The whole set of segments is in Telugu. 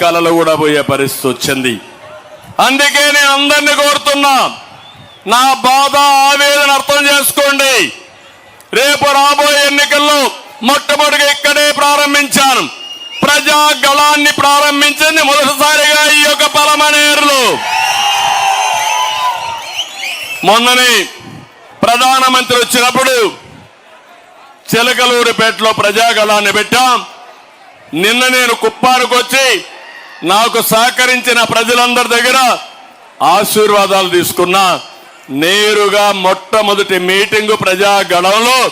కళలు కూడా పోయే పరిస్థితి వచ్చింది. అందుకే నేను అందరినీ కోరుతున్నా నా బాధ ఆవేదన అర్థం చేసుకోండి. రేపు రాబోయే ఎన్నికల్లో మొట్టమొదటిగా ఇక్కడే ప్రారంభించాను. ప్రజా గళాన్ని ప్రారంభించింది మొదటిసారిగా ఈ యొక్క పలమనేరులో. మొన్ననే ప్రధానమంత్రి వచ్చినప్పుడు చిలకలూరిపేటలో ప్రజాగళాన్ని పెట్టాం. నిన్న నేను కుప్పానికి వచ్చి నాకు సహకరించిన ప్రజలందరి దగ్గర ఆశీర్వాదాలు తీసుకున్నా నేరుగా మొట్టమొదటి మీటింగు ప్రజాగళంలో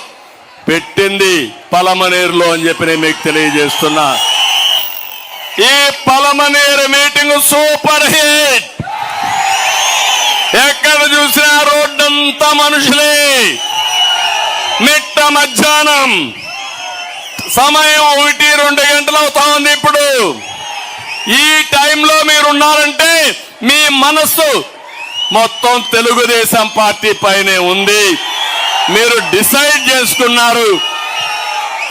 పెట్టింది పలమనేరులో అని చెప్పి నేను మీకు తెలియజేస్తున్నా. ఈ పలమనేరు మీటింగ్ సూపర్ హిట్! ఎక్కడ చూసినా రోడ్డంతా మనుషులే. మిట్ట మధ్యాహ్నం. సమయం ఒకటి రెండు గంటలు అవుతా ఉంది ఇప్పుడు. ఈ టైంలో మీరు ఉన్నారంటే మీ మనస్సు మొత్తం తెలుగుదేశం పార్టీ పైనే ఉంది. మీరు డిసైడ్ చేసుకున్నారు.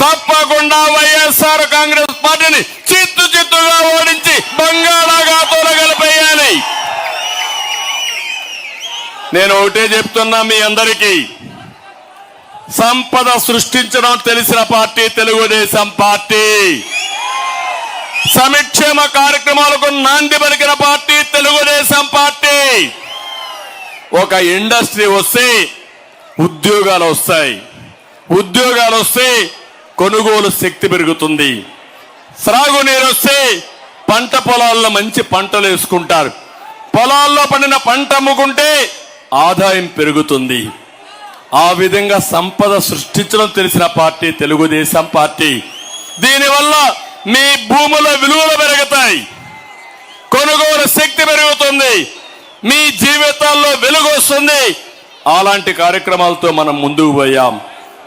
తప్పకుండా వైఎస్ఆర్ కాంగ్రెస్ పార్టీని చిత్తు చిత్తుగా ఓడించి బంగాళాఖాతంలో కలిపేయాలి నేను ఒకటే చెప్తున్నా మీ అందరికీ. సంపద సృష్టించడం తెలిసిన పార్టీ తెలుగుదేశం పార్టీ. సంక్షేమ కార్యక్రమాలకు నాంది పలికిన పార్టీ తెలుగుదేశం పార్టీ. ఒక ఇండస్ట్రీ వస్తే ఉద్యోగాలు వస్తాయి. ఉద్యోగాలు వస్తే కొనుగోలు శక్తి పెరుగుతుంది. సాగునీరు వస్తే పంట పొలాల్లో మంచి పంటలు వేసుకుంటారు. పొలాల్లో పండిన పంట అమ్ముకుంటే ఆదాయం పెరుగుతుంది. ఆ విధంగా సంపద సృష్టించడం తెలిసిన పార్టీ తెలుగుదేశం పార్టీ. దీనివల్ల మీ భూముల విలువలు పెరుగుతాయి. కొనుగోలు శక్తి పెరుగుతుంది. మీ జీవితాల్లో వెలుగు వస్తుంది. అలాంటి కార్యక్రమాలతో మనం ముందుకు పోయాం.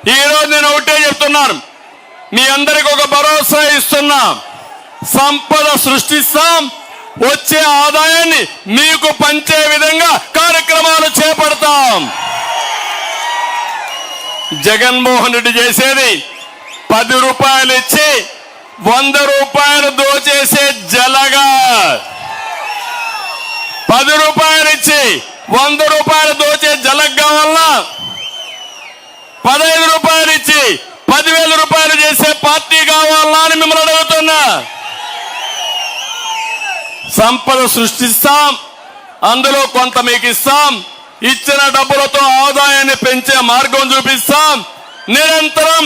ఈరోజు నేను ఒకటే చెప్తున్నాను. మీ అందరికి ఒక భరోసా ఇస్తున్నా. సంపద సృష్టిస్తాం. వచ్చే ఆదాయాన్ని మీకు పంచే విధంగా కార్యక్రమాలు చేపడతాం. జగన్మోహన్ రెడ్డి చేసేది పది రూపాయలు ఇచ్చి వంద రూపాయలు దోచేసే జలగా. పది రూపాయలు ఇచ్చి వంద రూపాయలు దోచే జలగ్గా వల్ల పదహైదు రూపాయలు ఇచ్చి పదివేల రూపాయలు చేసే పార్టీ కావాలా అని మిమ్మల్ని అడుగుతున్నా. సంపద సృష్టిస్తాం అందులో కొంత మీకు ఇస్తాం ఇచ్చిన డబ్బులతో ఆదాయాన్ని పెంచే మార్గం చూపిస్తాం నిరంతరం